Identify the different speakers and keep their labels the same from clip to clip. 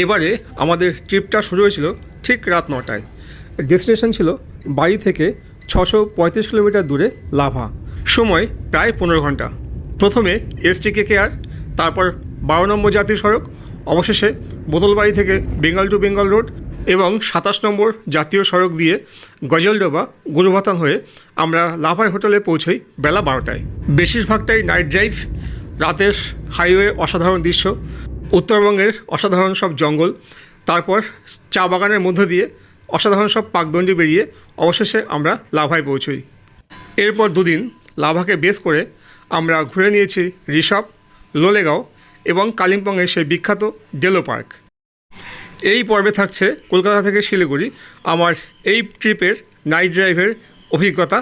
Speaker 1: এবারে আমাদের ট্রিপটা শুরু হয়েছিল ঠিক রাত নটায়। ডেস্টিনেশন ছিল বাড়ি থেকে ছশো পঁয়ত্রিশ কিলোমিটার দূরে লাভা। সময় প্রায় পনেরো ঘণ্টা। প্রথমে এসটি কেকেআর তারপর বারো নম্বর জাতীয় সড়ক, অবশেষে বোতলবাড়ি থেকে বেঙ্গল টু বেঙ্গল রোড এবং সাতাশ নম্বর জাতীয় সড়ক দিয়ে গজলডোবা গুরুভাতান হয়ে আমরা লাভার হোটেলে পৌঁছই বেলা বারোটায়। বেশিরভাগটাই নাইট ড্রাইভ, রাতের হাইওয়ে অসাধারণ দৃশ্য উত্তরবঙ্গের অসাধারণ সব জঙ্গল, তারপর চা বাগানের মধ্য দিয়ে অসাধারণ সব পাকদণ্ডি বেরিয়ে অবশেষে আমরা লাভায় পৌঁছই। এরপর দুদিন লাভাকে বেস করে আমরা ঘুরে নিয়েছি ঋষভ লোলেগাঁও এবং কালিম্পংয়ের সেই বিখ্যাত ডেলো পার্ক। এই পর্বে থাকছে কলকাতা থেকে শিলিগুড়ি। আমার এই ট্রিপের নাইট ড্রাইভের অভিজ্ঞতা।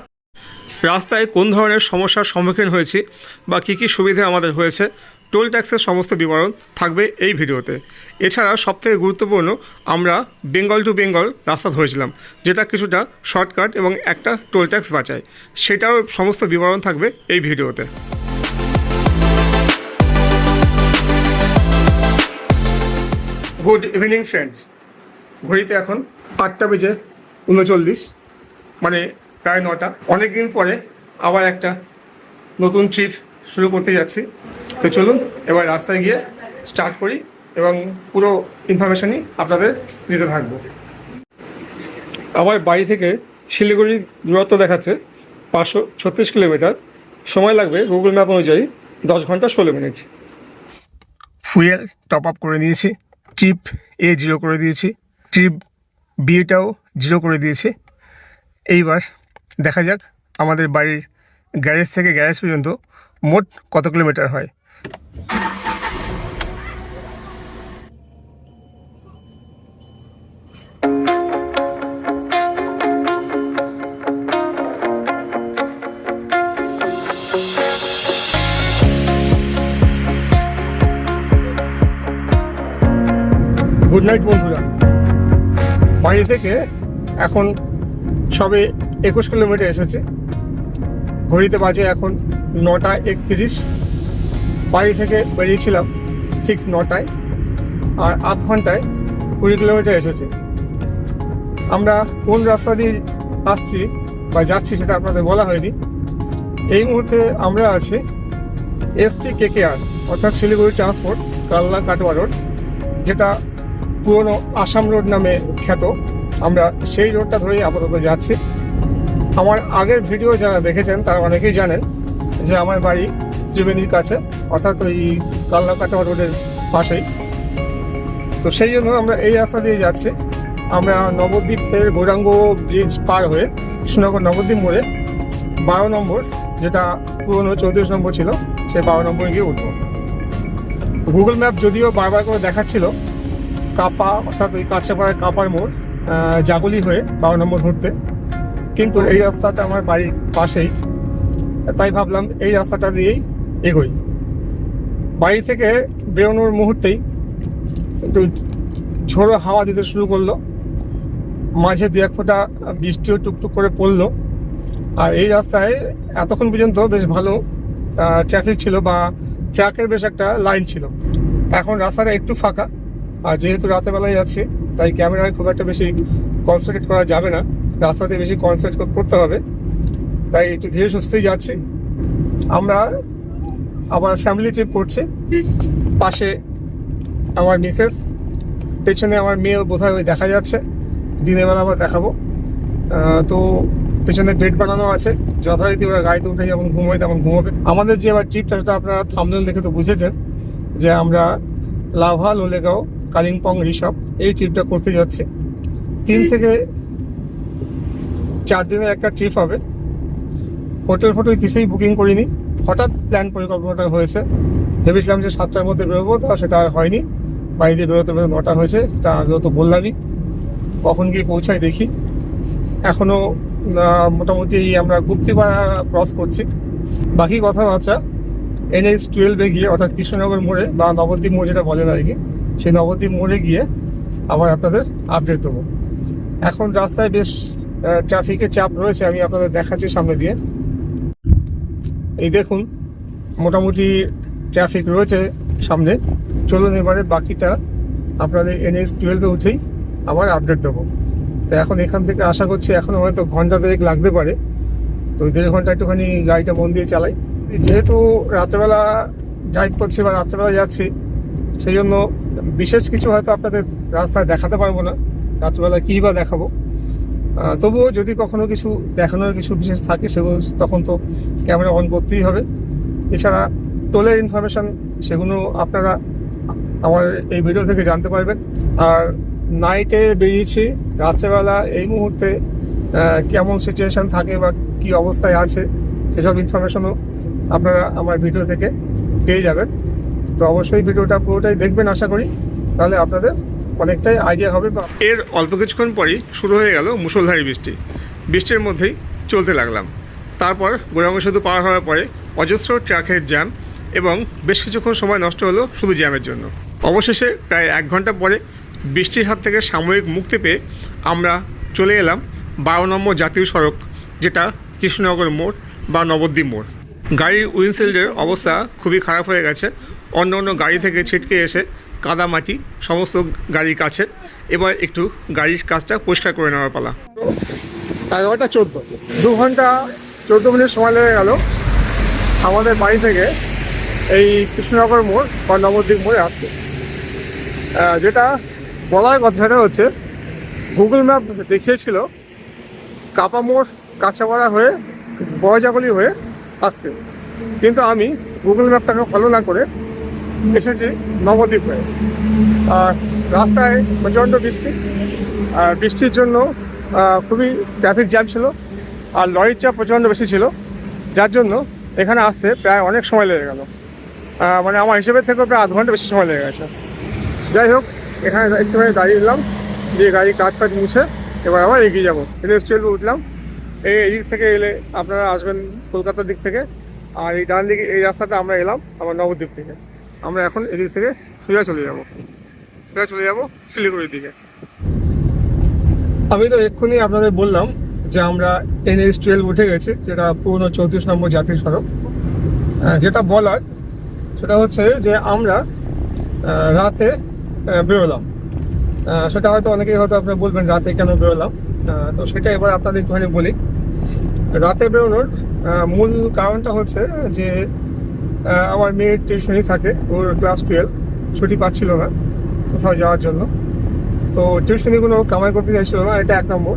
Speaker 1: রাস্তায় কোন ধরনের সমস্যার সম্মুখীন হয়েছি বা কী কী সুবিধা আমাদের হয়েছে টোল ট্যাক্সের সমস্ত বিবরণ থাকবে এই ভিডিওতে। এছাড়া সবথেকে গুরুত্বপূর্ণ, আমরা বেঙ্গল টু বেঙ্গল রাস্তা ধরেছিলাম, যেটা কিছুটা শর্টকাট এবং একটা টোল ট্যাক্স বাঁচায়। সেটাও সমস্ত বিবরণ থাকবে এই ভিডিওতে। গুড ইভিনিং ফ্রেন্ডস ঘড়িতে এখন আটটা বেজে উনচল্লিশ মানে প্রায় নটা। অনেক দিন পরে আবার একটা নতুন ট্রিপ শুরু করতে যাচ্ছি। তো চলুন, এবার রাস্তায় গিয়ে স্টার্ট করি এবং পুরো ইনফরমেশনই আপনাদের দিতে থাকব। আমার বাড়ি থেকে শিলিগুড়ির দূরত্ব দেখাচ্ছে পাঁচশো ছত্রিশ কিলোমিটার। সময় লাগবে গুগল ম্যাপ অনুযায়ী দশ ঘণ্টা ষোলো মিনিট। ফুয়েল টপ আপ করে নিয়েছি ট্রিপ এ জিরো করে দিয়েছি ট্রিপ বিটাও জিরো করে দিয়েছি। এইবার দেখা যাক আমাদের বাড়ির গ্যারেজ থেকে গ্যারেজ পর্যন্ত মোট কত কিলোমিটার হয়? গুড নাইট বন্ধুরা। বাড়ি থেকে এখন সবে একুশ কিলোমিটার এসেছে। ঘড়িতে বাজে এখন নটা একত্রিশ। বাড়ি থেকে বেরিয়েছিলাম ঠিক নটায় আর আধ ঘন্টায় কুড়ি কিলোমিটার এসেছে। আমরা কোন রাস্তা দিয়ে আসছি বা যাচ্ছি সেটা আপনাদের বলা হয়নি। এই মুহূর্তে আমরা আছি এসটি কেকেআর অর্থাৎ শিলিগুড়ি ট্রান্সপোর্ট, কালনা কাটোয়া রোড, যেটা পুরনো আসাম রোড নামে খ্যাত। আমরা সেই রোডটা ধরেই আপাতত যাচ্ছি। আমার আগের ভিডিও যারা দেখেছেন তারা অনেকেই জানেন যে আমার বাড়ি ত্রিবেণীর কাছে, অর্থাৎ ওই কালনা কাটোয়া রোডের পাশেই। তো সেই জন্য আমরা এই রাস্তা দিয়ে যাচ্ছি। আমরা নবদ্বীপের গৌরাঙ্গ ব্রিজ পার হয়ে কৃষ্ণনগর নবদ্বীপ মোড়ে বারো নম্বর, যেটা পুরনো চৌত্রিশ নম্বর ছিল, সেই বারো নম্বরে গিয়ে উঠবো। গুগল ম্যাপ যদিও বারবার করে দেখাচ্ছিল, কাপা, অর্থাৎ ওই কাছেপাড়ার কাপার মোড় জাগুলি হয়ে বারো নম্বর ধরতে। কিন্তু এই রাস্তাটা আমার বাড়ির পাশেই। তাই ভাবলাম এই রাস্তাটা দিয়েই এগোই। বাড়ি থেকে বেরোনোর মুহূর্তেই একটু ঝোড়ো হাওয়া দিতে শুরু করল। মাঝে দু এক ফোঁটা বৃষ্টিও টুকটুক করে পড়ল। আর এই রাস্তায় এতক্ষণ পর্যন্ত বেশ ভালো ট্রাফিক ছিল বা ট্রাকের বেশ একটা লাইন ছিল। এখন রাস্তাটা একটু ফাঁকা, আর যেহেতু রাতের বেলায় যাচ্ছি, তাই ক্যামেরায় খুব একটা বেশি কনসেন্ট্রেট করা যাবে না। রাস্তাতে বেশি কনসেন্ট্রেট করতে হবে। তাই একটু ধীরে সুস্থেই যাচ্ছি। আমরা আবার ফ্যামিলি ট্রিপ করছি। পাশে আমার মিসেস পেছনে আমার মেয়ে বোধহয় ওই দেখা যাচ্ছে। দিনের বেলা আবার দেখাবো। তো পেছনে বেড বানানো আছে। যথারীতি ওরা গাড়িতে উঠে যেমন ঘুমোয় তেমন ঘুমোবে। আমাদের যে এবার ট্রিপটা সেটা আপনারা থামনেল দেখে তো বুঝেছেন যে আমরা লাভা, লোলেগাঁও, কালিম্পং ঋষভ এই ট্রিপটা করতে যাচ্ছি। তিন থেকে চার দিনের একটা ট্রিপ হবে। হোটেল ফোটেল কিছুই বুকিং করিনি। হঠাৎ প্ল্যান পরিকল্পনাটা হয়েছে। ভেবেছিলাম যে সাতটার মধ্যে বেরোবো, তা সেটা আর হয়নি। বাড়িতে বেরোতে বেরোতে নটা হয়েছে, তা আগেও তো বললামই। কখন গিয়ে পৌঁছাই দেখি। এখনও মোটামুটি আমরা গুপ্তিপাড়া ক্রস করছি। বাকি কথাবার্তা, এনএইচ টুয়েলভে গিয়ে, অর্থাৎ কৃষ্ণনগর মোড়ে বা নবদ্বীপ মোড় যেটা বলেন আর কি, সেই নবদ্বীপ মোড়ে গিয়ে আবার আপনাদের আপডেট দেবো। এখন রাস্তায় বেশ ট্রাফিকের চাপ রয়েছে, আমি আপনাদের দেখাচ্ছি সামনে দিয়ে। এই দেখুন, মোটামুটি ট্রাফিক রয়েছে সামনে। চলুন এবারে বাকিটা আপনাদের এনএস টুয়েলভে উঠেই আবার আপডেট দেবো। তো এখন এখান থেকে আশা করছি এখন হয়তো ঘণ্টা দেড়েক লাগতে পারে। তো দেড় ঘণ্টা একটুখানি গাড়িটা মন দিয়ে চালাই। যেহেতু রাত্রেবেলা ড্রাইভ করছি বা রাত্রেবেলা যাচ্ছি, সেই জন্য বিশেষ কিছু হয়তো আপনাদের রাস্তায় দেখাতে পারব না। রাত্রেবেলা কী বা দেখাবো। তবুও যদি কখনো কিছু দেখানোর কিছু বিশেষ থাকে, সেগুলো তখন তো ক্যামেরা অন করতেই হবে। এছাড়া টোলের ইনফরমেশন সেগুলো আপনারা আমার এই ভিডিও থেকে জানতে পারবেন। আর নাইটে বেরিয়েছি, রাত্রেবেলা এই মুহূর্তে কেমন সিচুয়েশান থাকে বা কি অবস্থায় আছে, সেসব ইনফরমেশনও আপনারা আমার ভিডিও থেকে পেয়ে যাবেন। তো অবশ্যই ভিডিওটা পুরোটাই দেখবেন, আশা করি। তাহলে আপনাদের অনেকটাই আইডিয়া হবে এর অল্প কিছুক্ষণ পরেই শুরু হয়ে গেল মুষলধারী বৃষ্টি। বৃষ্টির মধ্যেই চলতে লাগলাম। তারপর গোরাঙ্গ সেতু পার হওয়ার পরে অজস্র ট্রাকের জ্যাম এবং বেশ কিছুক্ষণ সময় নষ্ট হলো শুধু জ্যামের জন্য। অবশেষে প্রায় এক ঘণ্টা পরে বৃষ্টির হাত থেকে সাময়িক মুক্তি পেয়ে আমরা চলে এলাম বারো নম্বর জাতীয় সড়ক, যেটা কৃষ্ণনগর মোড় বা নবদ্বীপ মোড়। গাড়ির উইন্ডশিল্ডের অবস্থা খুবই খারাপ হয়ে গেছে। অন্য অন্য গাড়ি থেকে ছিটকে এসে কাদামাটি সমস্ত গাড়ির কাছে। এবার একটু গাড়ির কাজটা পরিষ্কার করে নেওয়ার পালা। এগারোটা চোদ্দ। দু ঘণ্টা চোদ্দ মিনিট সময় লেগে গেল। আমাদের বাড়ি থেকে এই কৃষ্ণনগর মোড় বা নবদ্বীপ মোড়ে আসতে যেটা বলার কথাটা হচ্ছে, গুগল ম্যাপ দেখিয়েছিল, কাপা মোড় কাঁচাপাড়া হয়ে বড়জাগলি হয়ে আসতে কিন্তু আমি গুগল ম্যাপটাকে ফলো না করে এসেছি নবদ্বীপ। হয়ে আর রাস্তায় প্রচণ্ড বৃষ্টি। আর বৃষ্টির জন্য খুবই ট্রাফিক জ্যাম ছিল। আর লরির চাপ প্রচণ্ড বেশি ছিল। যার জন্য এখানে আসতে প্রায় অনেক সময় লেগে গেল। মানে আমার হিসেবের থেকেও প্রায় আধ ঘণ্টা বেশি সময় লেগে গেছে। যাই হোক, এখানে একটুখানি দাঁড়িয়ে দিলাম দিয়ে গাড়ি কাজ ফাজ মুছে এবার আবার এগিয়ে যাব। রেস্টুরেন্টে উঠলাম। এই এদিক থেকে এলে আপনারা আসবেন কলকাতার দিক থেকে। আর এই ডান দিকে, এই রাস্তাটা আমরা এলাম আমার নবদ্বীপ থেকে। আমরা এখন এদিক থেকে সোজা চলে যাব। সোজা চলে যাব শিলিগুড়ির দিকে। আমি তো এক্ষুনি আপনাদের বললাম যে আমরা এনএস টুয়েলভ উঠে গেছি, যেটা পুরনো চৌত্রিশ নম্বর জাতীয় সড়ক। যেটা বলার, সেটা হচ্ছে যে আমরা রাতে বেরোলাম। সেটা হয়তো অনেকেই হয়তো আপনি বলবেন রাতে কেন বেরোলাম। তো সেটা এবার আপনাদের একটুখানি বলি। রাতে বেরোনোর মূল কারণটা হচ্ছে যে আমার মেয়ের টিউশনই থাকে। ওর ক্লাস টুয়েলভ ছুটি পাচ্ছিল না কোথাও যাওয়ার জন্য। তো টিউশনিগুলো কামাই করতে চাইছিল না, এটা এক নম্বর।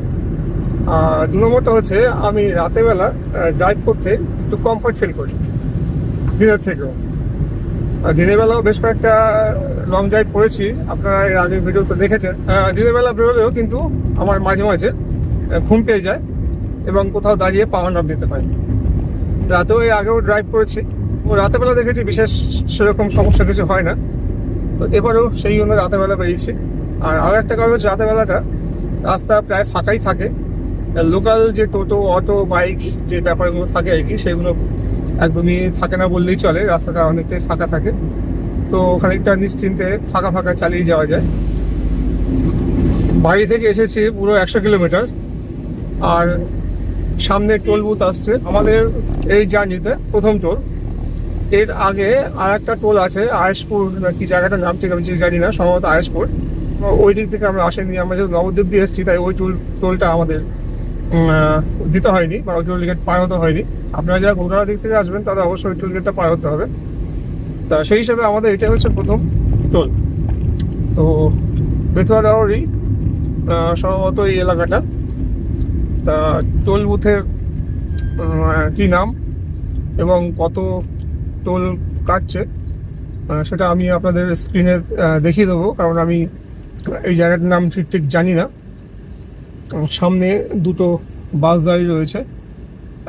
Speaker 1: আর দু নম্বরটা হচ্ছে, আমি রাতের বেলা ড্রাইভ করতে একটু কমফর্ট ফিল করি। দিনের থেকেও। দিনের বেলাও বেশ কয়েকটা লং ড্রাইভ করেছি। আপনারা এর আগের ভিডিও তো দেখেছেন। দিনের বেলা বেরোলেও কিন্তু আমার মাঝে মাঝে ঘুম পেয়ে যায় এবং কোথাও দাঁড়িয়ে পাওয়ার নাম দিতে পারি। রাতেও এর আগেও ড্রাইভ করেছি। ও রাতের বেলা দেখেছি বিশেষ সেরকম সমস্যা কিছু হয় না। তো এবারেও সেই জন্য রাতের বেলা বেরিয়েছি। আর আরও একটা কারণ হচ্ছে রাতের বেলাটা রাস্তা প্রায় ফাঁকাই থাকে। লোকাল যে টোটো, অটো, বাইক যে ব্যাপারগুলো থাকে আর কি, সেগুলো একদমই থাকে না বললেই চলে। রাস্তাটা অনেকটাই ফাঁকা থাকে। তো খানিকটা নিশ্চিন্তে ফাঁকা ফাঁকা চালিয়ে যাওয়া যায়। বাড়ি থেকে এসেছি পুরো একশো কিলোমিটার। আর সামনে টোল বুথ আসছে। আমাদের এই জার্নিতে প্রথম টোল। এর আগে আর একটা টোল আছে, আয়েশপুর না কি জায়গাটার নাম ঠিক আমি জানি না, সম্ভবত আয়েশপুর। ওই দিক থেকে আমরা আসেনি, আমরা যেহেতু নবদ্বীপ দিয়ে এসেছি, তাই ওই টোল টোলটা আমাদের দিতে হয়নি, বা ওই টোল গেট পার হতে হয়নি। আপনারা যারা কলকাতার দিক থেকে আসবেন, তাদের অবশ্যই ওই টোল গেটটা পার হতে হবে। তা সেই হিসাবে আমাদের এটা হচ্ছে প্রথম টোল। তো বেথুয়া ডাওয়ারি সম্ভবত এই এলাকাটা। তা টোল বুথের কি নাম এবং কত টোল কাটছে। সেটা আমি আপনাদের স্ক্রিনে দেখিয়ে দেবো, কারণ আমি এই জায়গাটার নাম ঠিক ঠিক জানি না। সামনে দুটো বাস দাঁড়িয়ে রয়েছে।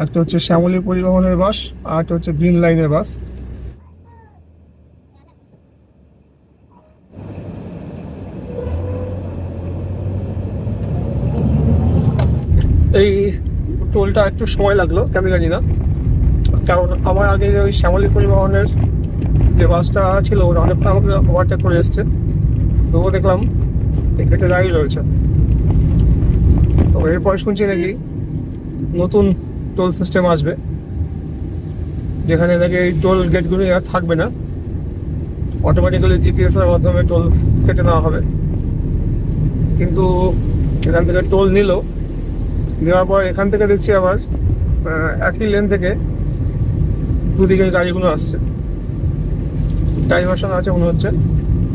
Speaker 1: একটা হচ্ছে শ্যামলী পরিবহনের বাস, আর একটা হচ্ছে গ্রিন লাইনের বাস। এই টোলটা একটু সময় লাগল, কেন জানি না। কারণ আমার আগে ওই শ্যামলী পরিবহনের যে বাসটা ছিল, ওরা অনেকটা আমাকে ওভারটেক করে এসছে। তবুও দেখলাম গেটে দাঁড়িয়ে রয়েছে। তো এরপরে শুনছি নাকি নতুন টোল সিস্টেম আসবে, যেখানে নাকি এই টোল গেটগুলি আর থাকবে না। অটোমেটিক্যালি জিপিএস এর মাধ্যমে টোল কেটে নেওয়া হবে। কিন্তু এখান থেকে টোল নিল। নেওয়ার পর এখান থেকে দেখছি আবার একই লেন থেকে দুদিকের গাড়িগুলো আসছে। ডাইভার্সন আছে মনে হচ্ছে।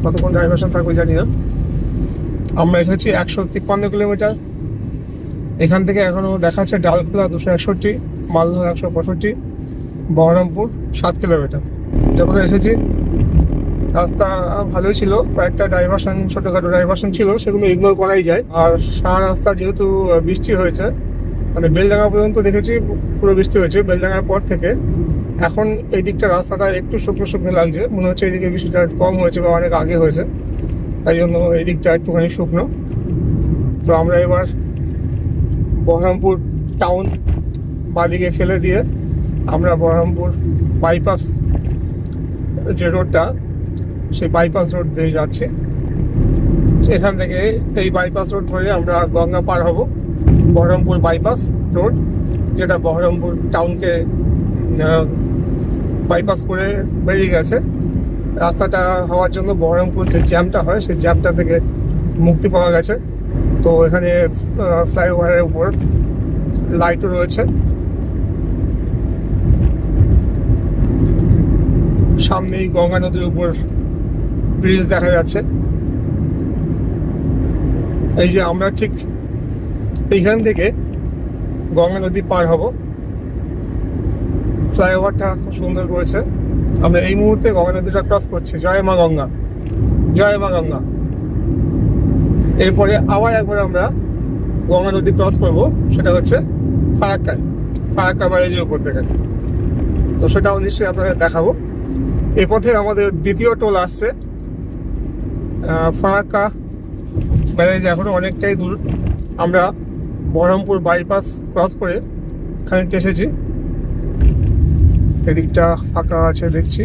Speaker 1: কতক্ষণ ডাইভার্সন থাকবে জানি না। আমরা এসেছি একশো তিপ্পান্ন কিলোমিটার। এখান থেকে এখনও দেখাচ্ছে ডালখোলা দুশো একষট্টি, মালদহ একশো পঁয়ষট্টি, বহরমপুর সাত কিলোমিটার। যখন এসেছি, রাস্তা ভালোই ছিল, কয়েকটা ডাইভার্সন ছোটোখাটো ডাইভার্সন ছিল, সেগুলো ইগনোর করাই যায়। আর সারা রাস্তা যেহেতু বৃষ্টি হয়েছে মানে বেলডাঙ্গা পর্যন্ত দেখেছি, পুরো বৃষ্টি হয়েছে। বেলডাঙ্গার পর থেকে এখন এই দিকটা রাস্তাটা একটু শুকনো শুকনো লাগছে। মনে হচ্ছে এদিকে বৃষ্টিটা কম হয়েছে বা অনেক আগে হয়েছে। তাই জন্য এই দিকটা একটুখানি শুকনো। তো আমরা এবার বহরমপুর টাউন বাদিকে ফেলে দিয়ে আমরা বহরমপুর বাইপাস যে রোডটা সেই বাইপাস রোড দিয়ে যাচ্ছি। এখান থেকে এই বাইপাস রোড ধরে আমরা গঙ্গা পার হব, বহরমপুর বাইপাস রোড যেটা বহরমপুর টাউনকে বাইপাস করে বেরিয়ে গেছে। রাস্তাটা হওয়ার জন্য বহরমপুর যে জ্যামটা হয়, সেই জ্যামটা থেকে মুক্তি পাওয়া গেছে। তো এখানে ফ্লাইওভারের উপর লাইটও রয়েছে। সামনেই গঙ্গা নদীর উপর ব্রিজ দেখা যাচ্ছে। এই যে আমরা ঠিক এইখান থেকে গঙ্গা নদী পার হব। ফ্লাইওভারটা খুব সুন্দর করেছে। আমরা এই মুহূর্তে গঙ্গা নদীটা ক্রস করছি। জয় মা গঙ্গা। জয় মা গঙ্গা। এরপরে আবার একবার আমরা গঙ্গা নদী ক্রস করব। সেটা হচ্ছে ফারাক্কায়। ফারাক্কা ব্যারেজের উপর থেকে। তো সেটাও নিশ্চয়ই আপনাদের দেখাবো। এই পথে আমাদের দ্বিতীয় টোল আসছে। ফারাক্কা ব্যারেজ এখনও অনেকটাই দূর। আমরা বহরমপুর বাইপাস ক্রস করে খানিকটা এসেছি। এদিকটা ফাঁকা আছে দেখছি।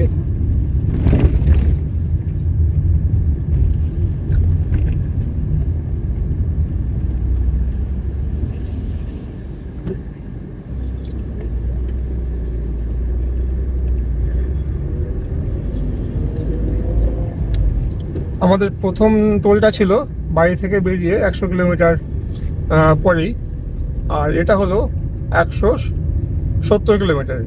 Speaker 1: আমাদের প্রথম টোলটা ছিল বাড়ি থেকে বেরিয়ে একশো কিলোমিটার পরেই। আর এটা হলো একশো সত্তর কিলোমিটার।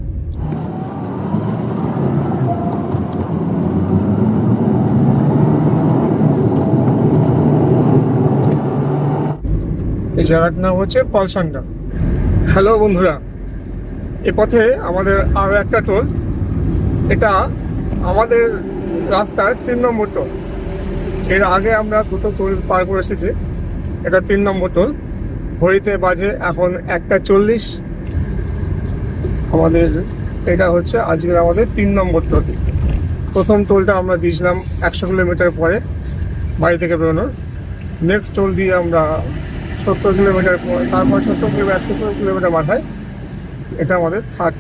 Speaker 1: এই জায়গাটার নাম হচ্ছে পলসান্ডা হ্যালো বন্ধুরা, এ পথে আমাদের আরও একটা টোল। এটা আমাদের রাস্তার তিন নম্বর টোল। এর আগে আমরা দুটো টোল পার করে এসেছি। এটা তিন নম্বর টোল। ঘড়িতে বাজে এখন একটা চল্লিশ। আমাদের এটা হচ্ছে আজকের আমাদের তিন নম্বর টোল। প্রথম টোলটা আমরা দিয়েছিলাম একশো কিলোমিটার পরে বাড়ি থেকে বেরোনোর। নেক্সট টোল দিয়ে আমরা সত্তর কিলোমিটার পর, তারপর সত্তর কিলোমিটার একশো কিলোমিটার মাথায় এটা আমাদের থার্ড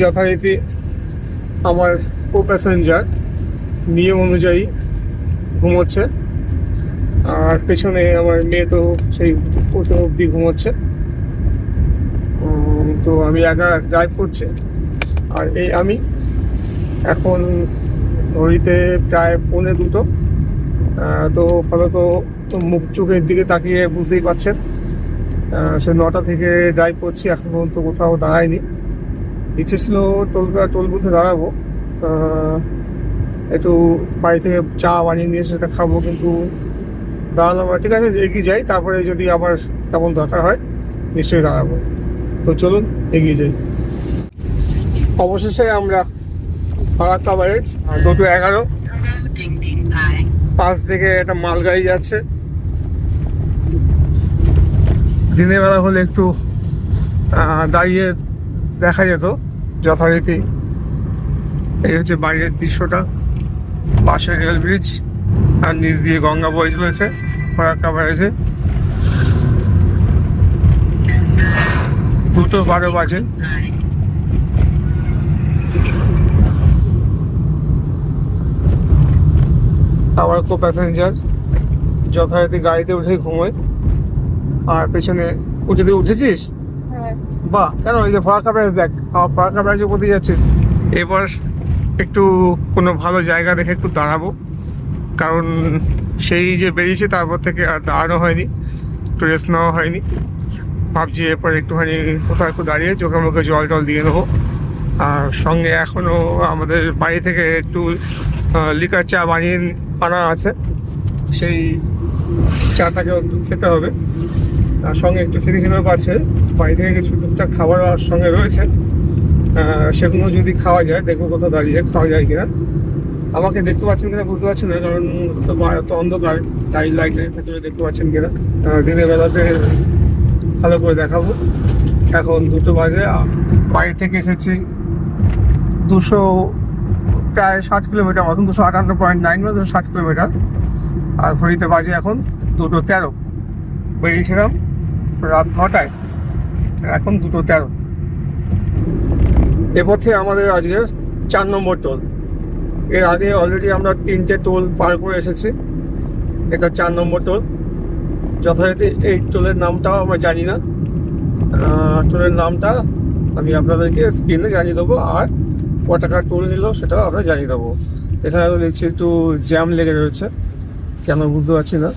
Speaker 1: যথারীতি আমার কো প্যাসেঞ্জার নিয়ম অনুযায়ী ঘুমোচ্ছে, আর পেছনে আমার মেয়ে তো সেই প্রথম অবধি ঘুমোচ্ছে। তো আমি একা ড্রাইভ করছি। আর এই আমি এখন ঘড়িতে প্রায় পৌনে দুটো। তো ফলত মুখ চোখের দিকে তাকিয়ে বুঝতেই পারছেন। সে নটা থেকে ড্রাইভ করছি, এখন পর্যন্ত কোথাও দাঁড়ায়নি। ইচ্ছে ছিল টোল টোল বুথে দাঁড়াবো। একটু বাড়ি থেকে চা বানিয়ে নিয়ে সেটা খাব, কিন্তু দাঁড়ালাম। ঠিক আছে এগিয়ে যাই, তারপরে যদি আবার তেমন দরকার হয়, নিশ্চয়ই দাঁড়াবো। তো চলুন, এগিয়ে যাই। অবশেষে আমরা ব্যারেজ দুটো এগারো. পাশ থেকে একটা মালগাড়ি যাচ্ছে। দিনের বেলা হলে একটু দাঁড়িয়ে দেখা যেত যথারীতি। এই হচ্ছে বাইরের দৃশ্যটা। পাশে রেল ব্রিজ, আর নিচ দিয়ে গঙ্গা বয়ে চলেছে ফারাক্কা ব্যারেজে। দুটো বারো বাজে। আমার কো প্যাসেঞ্জার যথারীতি গাড়িতে উঠে ঘুমোয়। আর পেছনে উঠে দিয়ে উঠেছিস?
Speaker 2: হ্যাঁ।
Speaker 1: বাহ কেন? এই যে ফারাক্কা ব্যাস দেখ আমার ফারাক্কা ব্যাসে কোথায় যাচ্ছে। এবার একটু কোনো ভালো জায়গা দেখে একটু দাঁড়াবো। কারণ সেই যে বেরিয়েছে তারপর থেকে আর দাঁড়ানো হয়নি একটু রেস্ট নেওয়া হয়নি। ভাবছি এরপর একটুখানি কোথাও একটু দাঁড়িয়ে চোখে মুখে জল টল দিয়ে নেব। আর সঙ্গে এখনও আমাদের বাড়ি থেকে একটু লিকার চা বানিয়ে আনা আছে। সেই চাটাকে খেতে হবে। আর সঙ্গে একটু খেতে খেতেও পাচ্ছে বাড়ি থেকে কিছু টুকটাক খাবার সঙ্গে রয়েছে। সেগুলো যদি খাওয়া যায়, দেখব কোথাও দাঁড়িয়ে খাওয়া যায় কিনা। আমাকে দেখতে পাচ্ছেন কিনা বুঝতে পারছি না, কারণ তো অন্ধকার। টাইল লাইটের ভেতরে দেখতে পাচ্ছেন কিনা। দিনের বেলাতে ভালো করে দেখাবো। এখন দুটো বাজে। বাড়ি থেকে এসেছি দুশো প্রায় ষাট কিলোমিটার মতন দুশো আটান্ন পয়েন্ট নাইন বা দুশো ষাট কিলোমিটার। আর ঘড়িতে বাজে এখন দুটো তেরো। বেরিয়েছিলাম রাত নটায়। এখন দুটো তেরো। এ পথে আমাদের আজকে চার নম্বর টোল। এর আগে অলরেডি আমরা তিনটে টোল পার করে এসেছি। এটা চার নম্বর টোল। যথারীতি এই টোলের নামটাও আমরা জানি না। টোলের নামটা আমি আপনাদেরকে স্ক্রিনে জানিয়ে দেবো। আর ক টাকা টোল নিল সেটাও আমরা জানিয়ে দেবো। এখানে তো দেখছি একটু জ্যাম লেগে রয়েছে। কেন বুঝতে পারছি না।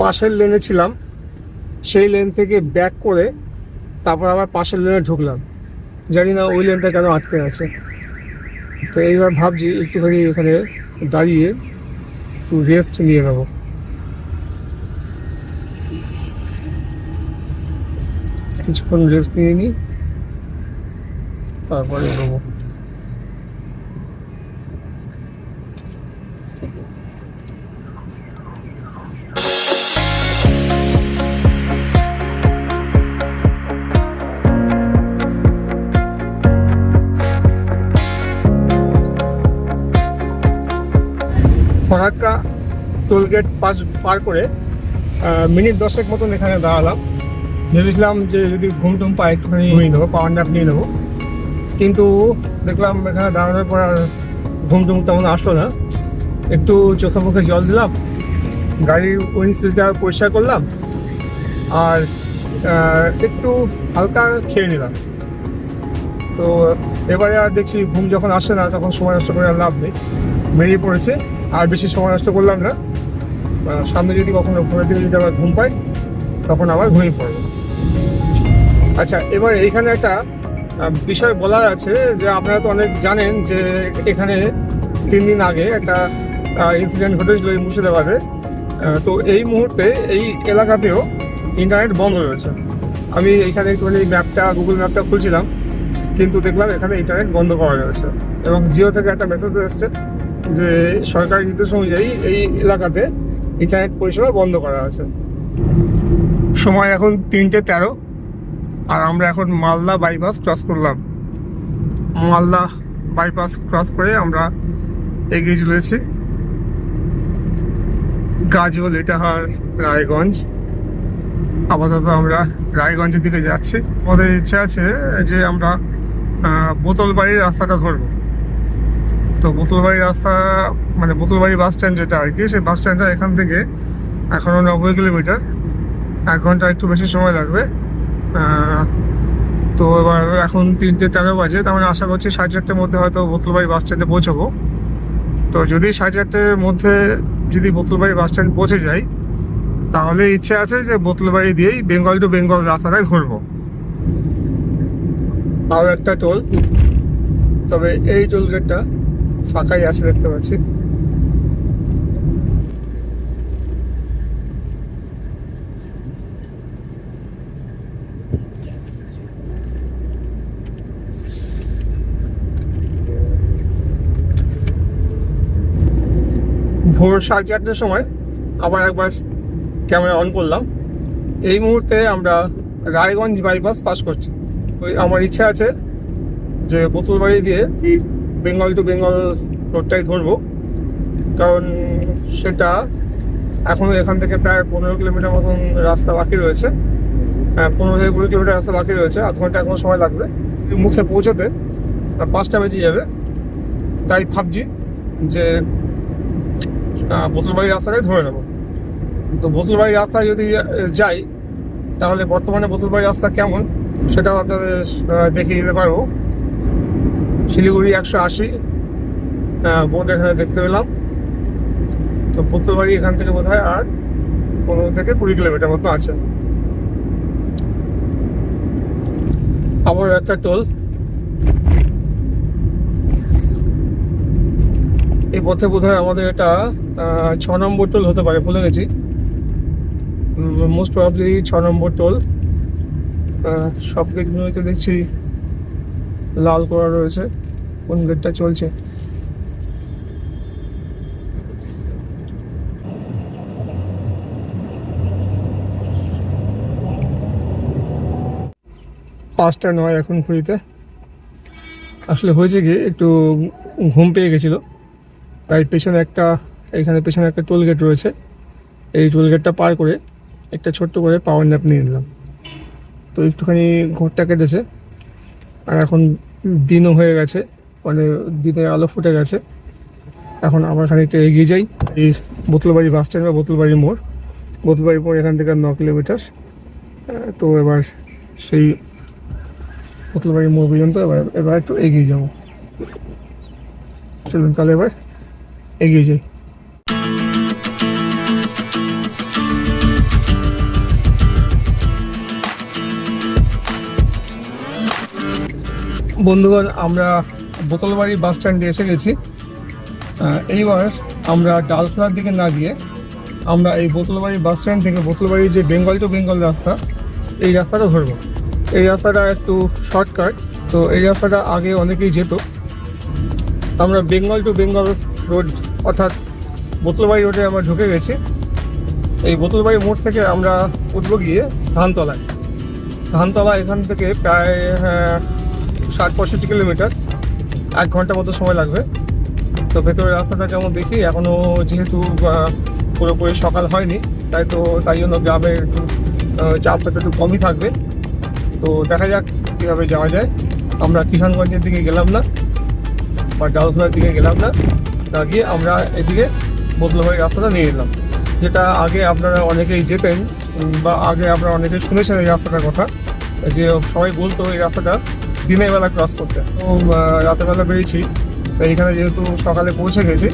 Speaker 1: পাশের লেনে ছিলাম। সেই লেন থেকে ব্যাক করে তারপর আবার পাশের লেনে ঢুকলাম। জানি না ওই লেনটা কেন আটকে আছে। তো এইবার ভাবছি একটুখানি এখানে দাঁড়িয়ে রেস্ট নিয়ে নেব। কিছুক্ষণ রেস্ট নিয়ে নিই তারপরে নেব। টোলগেট পাস পার করে মিনিট দশেক মতন এখানে দাঁড়ালাম। ভেবেছিলাম যে যদি ঘুম টুম পাই একটুখানি ঘুমিয়ে নেব পাওয়ার নাপ নিয়ে নেব। কিন্তু দেখলাম এখানে দাঁড়ানোর পর আর ঘুম টুম তেমন আসলো না। একটু চোখে মুখে জল দিলাম গাড়ির উইন্ডশিল্ডটা পরিষ্কার করলাম আর একটু হালকা খেয়ে নিলাম। তো এবারে আর দেখছি ঘুম যখন আসে না তখন সময় নষ্ট করে আর লাভ নেই। বেরিয়ে পড়েছে আর বেশি সময় নষ্ট করলাম না। সামনে যদি কখনো ঘুমের দিকে যদি আবার ঘুম পাই, তখন আবার ঘুমিয়ে পড়ব। আচ্ছা এবার এইখানে একটা বিষয় বলার আছে যে আপনারা তো অনেক জানেন যে এখানে তিন দিন আগে একটা ইনসিডেন্ট ঘটেছিল এই মুর্শিদাবাদে। তো এই মুহূর্তে এই এলাকাতেও ইন্টারনেট বন্ধ রয়েছে। আমি এখানে একটুখানি ম্যাপটা গুগল ম্যাপটা খুলছিলাম, কিন্তু দেখলাম এখানে ইন্টারনেট বন্ধ করা রয়েছে। এবং জিও থেকে একটা মেসেজ এসেছে যে সরকারি নির্দেশ অনুযায়ী এই এলাকাতে ইন্টারনেট পরিষেবা বন্ধ করা আছে। সময় এখন তিনটে তেরো, আর আমরা এখন মালদা বাইপাস ক্রস করলাম। মালদা বাইপাস ক্রস করে আমরা এগিয়ে চলেছি। গাজল এটাহার রায়গঞ্জ। আপাতত আমরা রায়গঞ্জের দিকে যাচ্ছি। আমাদের ইচ্ছা আছে যে আমরা বোতলবাড়ির রাস্তাটা ধরবো। তো বোতলবাড়ি রাস্তা মানে বোতলবাড়ি বাস স্ট্যান্ড যেটা আর কি, সেই বাস স্ট্যান্ডটা এখান থেকে এখনও নব্বই কিলোমিটার। এক ঘণ্টা একটু বেশি সময় লাগবে। তো এবার এখন তিনটে তেরো বাজে, তার মানে আশা করছি সাড়ে চারটের মধ্যে হয়তো বোতলবাড়ি বাস স্ট্যান্ডে পৌঁছবো। তো যদি সাড়ে চারটের মধ্যে যদি বোতলবাড়ি বাস স্ট্যান্ড পৌঁছে যাই, তাহলে ইচ্ছে আছে যে বোতলবাড়ি দিয়েই বেঙ্গল টু বেঙ্গল রাস্তাটাই ধরবো। আরও একটা টোল তবে এই টোল গেটটা ফাঁকাই আছে দেখতে পাচ্ছি। ভোর সাড়ে চারটের সময় আবার একবার ক্যামেরা অন করলাম। এই মুহূর্তে আমরা রায়গঞ্জ বাইপাস পাস করছি। ওই আমার ইচ্ছা আছে যে বোতলবাড়ি দিয়ে বেঙ্গল টু বেঙ্গল রোডটাই ধরবো। কারণ সেটা এখনও এখান থেকে প্রায় পনেরো কিলোমিটার মতন রাস্তা বাকি রয়েছে। হ্যাঁ পনেরো থেকে কুড়ি কিলোমিটার রাস্তা বাকি রয়েছে। আধ ঘণ্টা এখনও সময় লাগবে। মুখে পৌঁছতে পাঁচটা বেজে যাবে। তাই ভাবছি যে বোতলবাড়ি রাস্তাটাই ধরে নেব। তো বোতলবাড়ি রাস্তায় যদি যাই, তাহলে বর্তমানে বোতলবাড়ি রাস্তা কেমন সেটাও আপনাদের দেখিয়ে দিতে পারব। শিলিগুড়ি একশো আশি বোর্ড এখানে দেখতে পেলাম। তো বোতলবাড়ি এখান থেকে বোধ হয় আর পনেরো থেকে কুড়ি কিলোমিটার মতো আছে। আবার একটা টোল। এই পথে বোধ আমাদের এটা ছ নম্বর টোল হতে পারে, ভুলে গেছি। মোস্ট প্রবাবলি ছ নম্বর টোল। সব গেটগুলোই তো দেখছি। লাল করা রয়েছে। কোন গেটটা চলছে? পাঁচটা নয় এখন ঘুরিতে আসলে হয়েছে কি, একটু ঘুম পেয়ে গেছিল। তাই পেছনে একটা, এখানে পেছনে একটা টোল গেট রয়েছে। এই টোল গেটটা পার করে একটা ছোট্ট করে পাওয়ার ন্যাপ নিয়ে নিলাম। তো একটুখানি ঘরটা কেটেছে। আর এখন দিনও হয়ে গেছে মানে দিনের আলো ফুটে গেছে। এখন আবার খানিকটা এগিয়ে যাই, এই বোতলবাড়ি বাস স্ট্যান্ড বা বোতলবাড়ি মোড়। বোতলবাড়ি মোড় এখান থেকে ন কিলোমিটার। তো এবার সেই বোতলবাড়ি মোড় পর্যন্ত এবার এবার একটু এগিয়ে যাব। চলুন তাহলে এবার এগিয়ে যাই। বন্ধুগণ আমরা বোতলবাড়ি বাস স্ট্যান্ডে এসে গেছি। এইবার আমরা ডালখোলার দিকে না গিয়ে আমরা এই বোতলবাড়ি বাস স্ট্যান্ড থেকে বোতলবাড়ির যে বেঙ্গল টু বেঙ্গল রাস্তা এই রাস্তাটা ধরবো। এই রাস্তাটা একটু শর্টকাট তো এই রাস্তাটা আগে অনেকেই যেত। আমরা বেঙ্গল টু বেঙ্গল রোড অর্থাৎ বোতলবাড়ি রোডে আমরা ঢুকে গেছি। এই বোতলবাড়ি মোড় থেকে আমরা উঠবো গিয়ে ধানতলায়। ধানতলা এখান থেকে প্রায় আহ, ষাট পঁয়ষট্টি কিলোমিটার। এক ঘণ্টা মতো সময় লাগবে। তো ভেতরের রাস্তাটা যেমন দেখি? এখনও যেহেতু পুরোপুরি সকাল হয়নি, তাই তো তাই জন্য গ্রামের একটু চাপটা একটু কমই থাকবে। তো দেখা যাক কীভাবে যাওয়া যায়। আমরা কিষানগঞ্জের দিকে গেলাম না, বা ডালখোলার দিকে গেলাম না। না গিয়ে আমরা এদিকে বদলবাড়ি রাস্তাটা নিয়ে এলাম। যেটা আগে আপনারা অনেকেই যেতেন বা আগে আপনারা অনেকেই শুনেছেন এই রাস্তাটার কথা। যে সবাই বলতো এই রাস্তাটা দিনের বেলা ক্রস করতে। তো আহ, রাতের বেলা বেরিয়েছি। তো এখানে যেহেতু সকালে পৌঁছে গেছি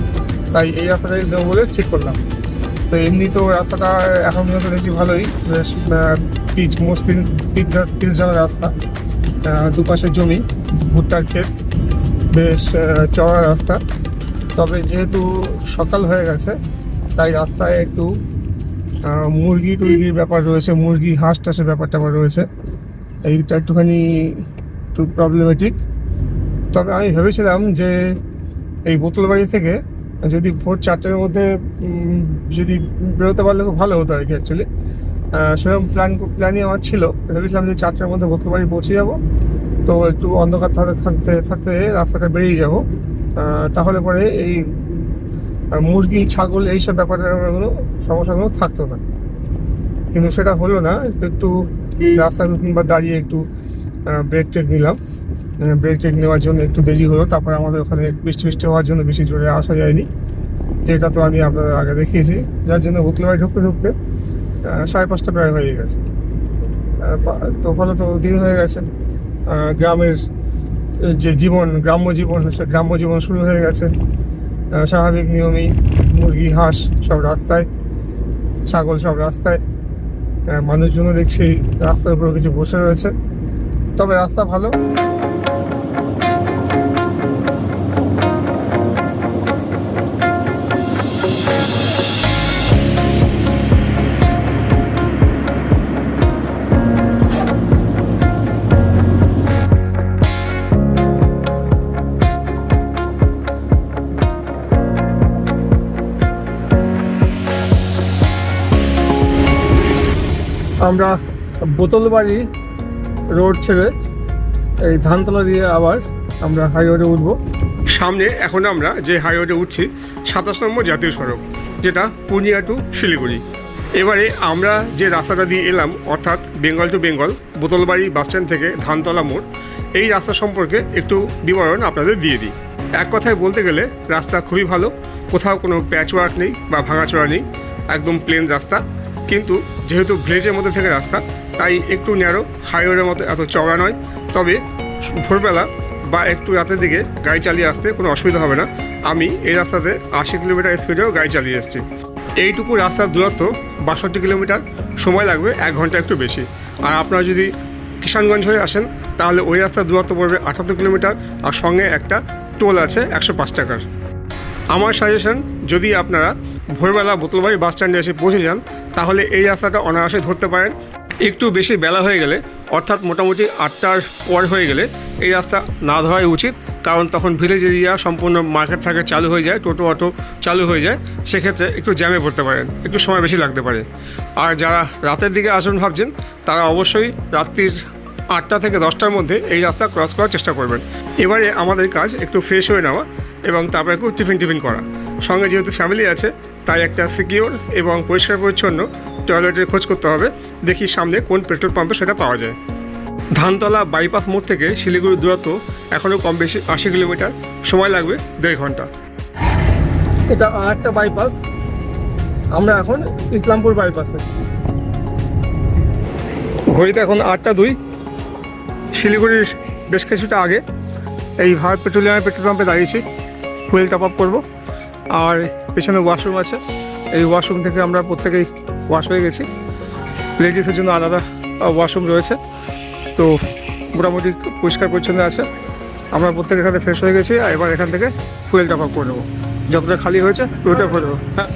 Speaker 1: তাই এই রাস্তাটাই দেবো বলে ঠিক করলাম। তো এমনি তো রাস্তাটা এখন পর্যন্ত দেখছি ভালোই। বেশ পিচ মসৃণ পিচ পিচ যাওয়ার রাস্তা। আহ, দুপাশে জমি ভুট্টার ক্ষেত। বেশ চওড়া রাস্তা। তবে যেহেতু সকাল হয়ে গেছে তাই রাস্তায় একটু মুরগি টুরগির ব্যাপার রয়েছে মুরগি হাঁস টাসের ব্যাপার ট্যাপার রয়েছে। এইটা একটুখানি একটু প্রবলেমেটিক তবে আমি ভেবেছিলাম যে এই বোতলবাড়ি থেকে যদি ভোর চারটের মধ্যে যদি বেরোতে পারলে খুব ভালো হতো আর কি অ্যাকচুয়ালি সেরকম প্ল্যান প্ল্যানই আমার ছিল। ভেবেছিলাম যে চারটের মধ্যে বোতলবাড়ি পৌঁছে যাব। তো একটু অন্ধকার থাকতে থাকতে রাস্তাটা বেরিয়ে যাব। তাহলে পরে এই মুরগি, ছাগল এইসব ব্যাপারগুলো, সমস্যাগুলো থাকতো না। কিন্তু সেটা হলো না, একটু রাস্তায় কিংবা দাঁড়িয়ে একটু ব্রেক টেক নিলাম। ব্রেক টেক নেওয়ার জন্য একটু দেরি হলো, তারপরে আমাদের ওখানে বৃষ্টি বৃষ্টি হওয়ার জন্য বেশি জোরে আসা যায়নি। যেটা তো আমি আপনাদের আগে দেখিয়েছি। যার জন্য বোতলবাড়ি ঢুকতে ঢুকতে সাড়ে পাঁচটা প্রায় হয়ে গেছে। তো ফলে তো দিন হয়ে গেছে। গ্রামের যে জীবন, গ্রাম্য জীবন, সে গ্রাম্য জীবন শুরু হয়ে গেছে। স্বাভাবিক নিয়মেই, মুরগি, হাঁস সব রাস্তায়, ছাগল সব রাস্তায়। মানুষজনও দেখছি রাস্তার উপর কিছু বসে রয়েছে। তবে রাস্তা ভালো। আমরা বোতলবাড়ি রোড ছেড়ে এই ধানতলা দিয়ে আবার আমরা হাইওয়ে উঠবো। সামনে এখন আমরা যে হাইওয়ে উঠছি, সাতাশ নম্বর জাতীয় সড়ক, যেটা পূর্ণিয়া টু শিলিগুড়ি। এবারে আমরা যে রাস্তাটা দিয়ে এলাম, অর্থাৎ Bengal to Bengal, Botolbari bus stand থেকে ধানতলা মোড়, এই রাস্তা সম্পর্কে একটু বিবরণ আপনাদের দিয়ে দিই। এক কথায় বলতে গেলে, রাস্তা খুবই ভালো, কোথাও কোনো প্যাচ ওয়ার্ক নেই বা ভাঙাচোরা নেই, একদম প্লেন রাস্তা। কিন্তু যেহেতু ভিলেজের মধ্যে থেকে রাস্তা তাই একটু ন্যারো হাইওয়ের মতো এত চওড়া নয়। তবে ভোরবেলা বা একটু রাতের দিকে গাড়ি চালিয়ে আসতে কোনো অসুবিধা হবে না। আমি এই রাস্তাতে আশি কিলোমিটার স্পিডেও গাড়ি চালিয়ে এসেছি। এইটুকু রাস্তার দূরত্ব বাষট্টি কিলোমিটার সময় লাগবে, এক ঘণ্টা একটু বেশি। আর আপনারা যদি কিষানগঞ্জ হয়ে আসেন, তাহলে ওই রাস্তার দূরত্ব পড়বে আটাত্তর কিলোমিটার আর সঙ্গে একটা টোল আছে একশো পাঁচ টাকার। আমার সাজেশন যদি আপনারা ভোরবেলা বোতলবাড়ি বাস স্ট্যান্ডে এসে পৌঁছে যান, তাহলে এই রাস্তাটা অনায়াসে ধরতে পারেন। একটু বেশি বেলা হয়ে গেলে, অর্থাৎ মোটামুটি আটটার পর হয়ে গেলে এই রাস্তা না ধরাই উচিত। কারণ তখন ভিলেজ এরিয়া সম্পূর্ণ মার্কেট ফার্কেট চালু হয়ে যায়, টোটো, অটো চালু হয়ে যায়। সেক্ষেত্রে একটু জ্যামে পড়তে পারেন, একটু সময় বেশি লাগতে পারে। আর যারা রাতের দিকে আসবেন ভাবছেন, তারা অবশ্যই রাত্রির আটটা থেকে দশটার মধ্যে এই রাস্তা ক্রস করার চেষ্টা করবেন। এবারে আমাদের কাজ একটু ফ্রেশ হয়ে নেওয়া এবং তারপরে একটু টিফিন টিফিন করা। সঙ্গে যেহেতু ফ্যামিলি আছে তাই একটা সিকিওর এবং পরিষ্কার পরিচ্ছন্ন টয়লেটের খোঁজ করতে হবে। দেখি সামনে কোন পেট্রোল পাম্পে সেটা পাওয়া যায়। ধানতলা বাইপাস মোড় থেকে শিলিগুড়ির দূরত্ব এখনও কম বেশি আশি কিলোমিটার। সময় লাগবে দেড় ঘণ্টা। এটা আরেকটা বাইপাস আমরা এখন ইসলামপুর বাইপাসে ঘড়িতে এখন আটটা দুই। শিলিগুড়ির বেশ কিছুটা আগে এই ভারত পেট্রোলিয়ামের পেট্রোল পাম্পে দাঁড়িয়েছি ফুয়েল টপ আপ করব। আর পেছনে ওয়াশরুম আছে। এই ওয়াশরুম থেকে আমরা প্রত্যেকেই ওয়াশ হয়ে গেছি। লেডিসের জন্য আলাদা ওয়াশরুম রয়েছে। তো মোটামুটি পরিষ্কার পরিচ্ছন্ন আছে। আমরা প্রত্যেকে এখানে ফ্রেশ হয়ে গেছি, আর এবার এখান থেকে ফুয়েল টপ আপ করে নেব। যতটা খালি হয়েছে ওইটা করে দেবো হ্যাঁ।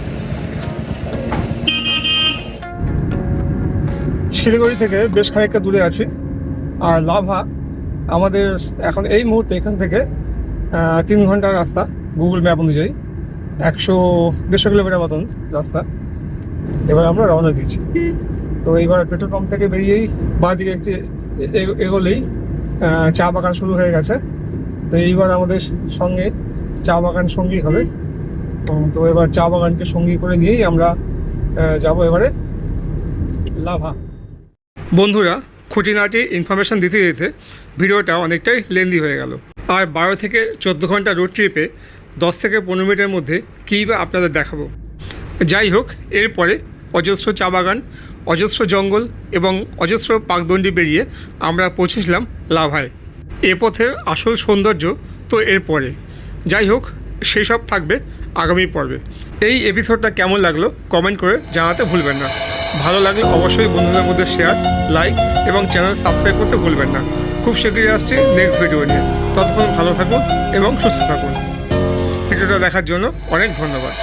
Speaker 1: শিলিগুড়ি থেকে বেশ খানিকটা দূরে আছি। আর লাভা আমাদের এখন এই মুহূর্তে এখান থেকে তিন ঘণ্টার রাস্তা গুগল ম্যাপ অনুযায়ী। একশো দেড়শো কিলোমিটার মতন রাস্তা। এবার আমরা রওনা দিয়েছি। তো এইবার পেট্রোল পাম্প থেকে বেরিয়েই দিকে একটি এগোলেই চা বাগান শুরু হয়ে গেছে। তো এইবার আমাদের সঙ্গে চা বাগান সঙ্গী হবে। তো এবার চা বাগানকে সঙ্গী করে নিয়েই আমরা যাব এবারে লাভা। বন্ধুরা খুঁটিনাটি ইনফরমেশন দিতে দিতে ভিডিওটা অনেকটাই লেন্দি হয়ে গেল। আর বারো থেকে চোদ্দ ঘণ্টা রোড ট্রিপে দশ থেকে পনেরো মিনিটের মধ্যে কী বা আপনাদের দেখাবো। যাই হোক, এরপরে অজস্র চা বাগান, অজস্র জঙ্গল এবং অজস্র পাকদণ্ডি বেরিয়ে আমরা পৌঁছেছিলাম লাভায়। এ পথের আসল সৌন্দর্য তো এরপরে। যাই হোক, সেই সব থাকবে আগামী পর্বে। এই এপিসোডটা কেমন লাগল কমেন্ট করে জানাতে ভুলবেন না। ভালো লাগলে অবশ্যই বন্ধুদের মধ্যে শেয়ার লাইক এবং চ্যানেল সাবস্ক্রাইব করতে ভুলবেন না। খুব শীঘ্রই আসছি নেক্সট ভিডিও নিয়ে। ততক্ষণ ভালো থাকুন এবং সুস্থ থাকুন। ভিডিওটা দেখার জন্য অনেক ধন্যবাদ।